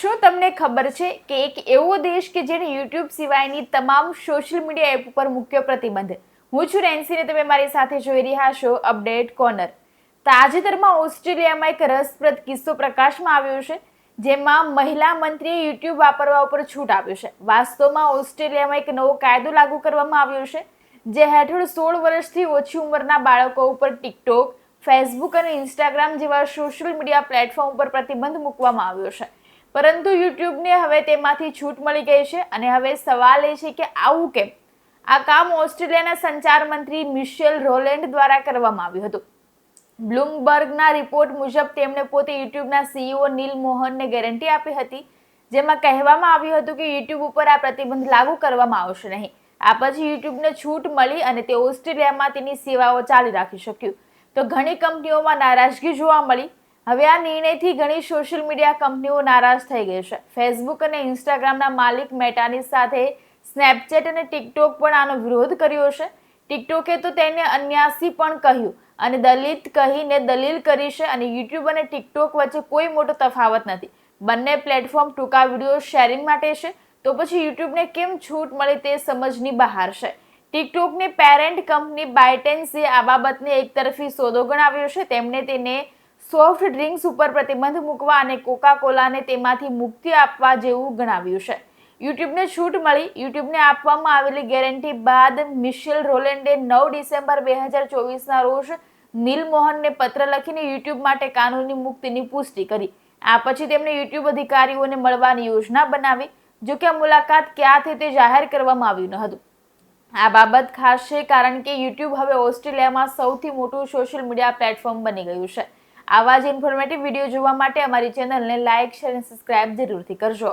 શું તમને ખબર છે કે એક એવો દેશ કે જેને યુટ્યુબ સિવાયની તમામ સોશિયલ મીડિયા એપ ઉપર મૂક્યો પ્રતિબંધ? હું છું રેન્સીને, તમે મારી સાથે જોઈ રહ્યા છો અપડેટ કોર્નર. તાજેતરમાં ઓસ્ટ્રેલિયામાં એક રસપ્રદ કિસ્સો પ્રકાશમાં આવ્યો છે, જેમાં મહિલા મંત્રીએ યુટ્યુબ વાપરવા ઉપર છૂટ આપ્યો છે. વાસ્તવમાં ઓસ્ટ્રેલિયામાં એક નવો કાયદો લાગુ કરવામાં આવ્યો છે, જે હેઠળ સોળ વર્ષથી ઓછી ઉંમરના બાળકો ઉપર ટિકટોક, ફેસબુક અને ઇન્સ્ટાગ્રામ જેવા સોશિયલ મીડિયા પ્લેટફોર્મ ઉપર પ્રતિબંધ મૂકવામાં આવ્યો છે. પરંતુ યુટ્યુબને હવે તેમાંથી છૂટ મળી ગઈ છે અને હવે સવાલ એ છે કે આવું કેમ? આ કામ ઓસ્ટ્રેલિયાના સંચાર મંત્રી મિશેલ રોલેન્ડ દ્વારા કરવામાં આવ્યું હતું. બ્લુમબર્ગના રિપોર્ટ મુજબ તેમણે પોતે યુટ્યુબના સીઈઓ નીલ મોહનને ગેરંટી આપી હતી, જેમાં કહેવામાં આવ્યું હતું કે યુટ્યુબ ઉપર આ પ્રતિબંધ લાગુ કરવામાં આવશે નહીં. આ પછી યુટ્યુબને છૂટ મળી અને તે ઓસ્ટ્રેલિયામાં તેની સેવાઓ ચાલી રાખી શક્યું. તો ઘણી કંપનીઓમાં નારાજગી જોવા મળી હવે આ નિર્ણયથી ઘણી સોશિયલ મીડિયા કંપનીઓ નારાજ થઈ ગઈ છે. ફેસબુક અને ઇન્સ્ટાગ્રામના માલિક મેટાની સાથે સ્નેપચેટ અને ટિકટોક પણ આનો વિરોધ કર્યો છે. ટિકટોકે તો તેને અન્યાસી પણ કહ્યું અને દલિત કહીને દલીલ કરી છે અને યુટ્યુબ અને ટિકટોક વચ્ચે કોઈ મોટો તફાવત નથી. બંને પ્લેટફોર્મ ટૂંકા વીડિયો શેરિંગ માટે છે. તો પછી યુટ્યુબને કેમ છૂટ મળી તે સમજની બહાર છે. ટિકટોકની પેરેન્ટ કંપની બાયટેન્સે આ બાબતને એકતરફી સોદો ગણાવ્યો છે. તેમણે તેને સોફ્ટ ડ્રિંક્સ ઉપર પ્રતિબંધ મૂકવા અને કોકા કોલાને તેમાંથી મુક્તિ આપવા જેવું ગણાવ્યું છે. યુટ્યુબને છૂટ મળી. યુટ્યુબને આપવામાં આવેલી ગેરંટી બાદ મિશેલ રોલેન્ડે નવ ડિસેમ્બર બે હજાર ચોવીસના રોજ નીલ મોહનને પત્ર લખીને યુટ્યુબ માટે કાનૂની મુક્તિની પુષ્ટિ કરી. આ પછી તેમણે યુટ્યુબ અધિકારીઓને મળવાની યોજના બનાવી, જો કે આ મુલાકાત ક્યાં થઈ તે જાહેર કરવામાં આવ્યું ન હતું. આ બાબત ખાસ છે કારણ કે યુટ્યુબ હવે ઓસ્ટ્રેલિયામાં સૌથી મોટું સોશિયલ મીડિયા પ્લેટફોર્મ બની ગયું છે. આવા જ ઇન્ફોર્મેટિવ વીડિયો જોવા માટે અમારી ચેનલને લાઇક શેર અને સબસ્ક્રાઇબ જરૂરથી કરજો.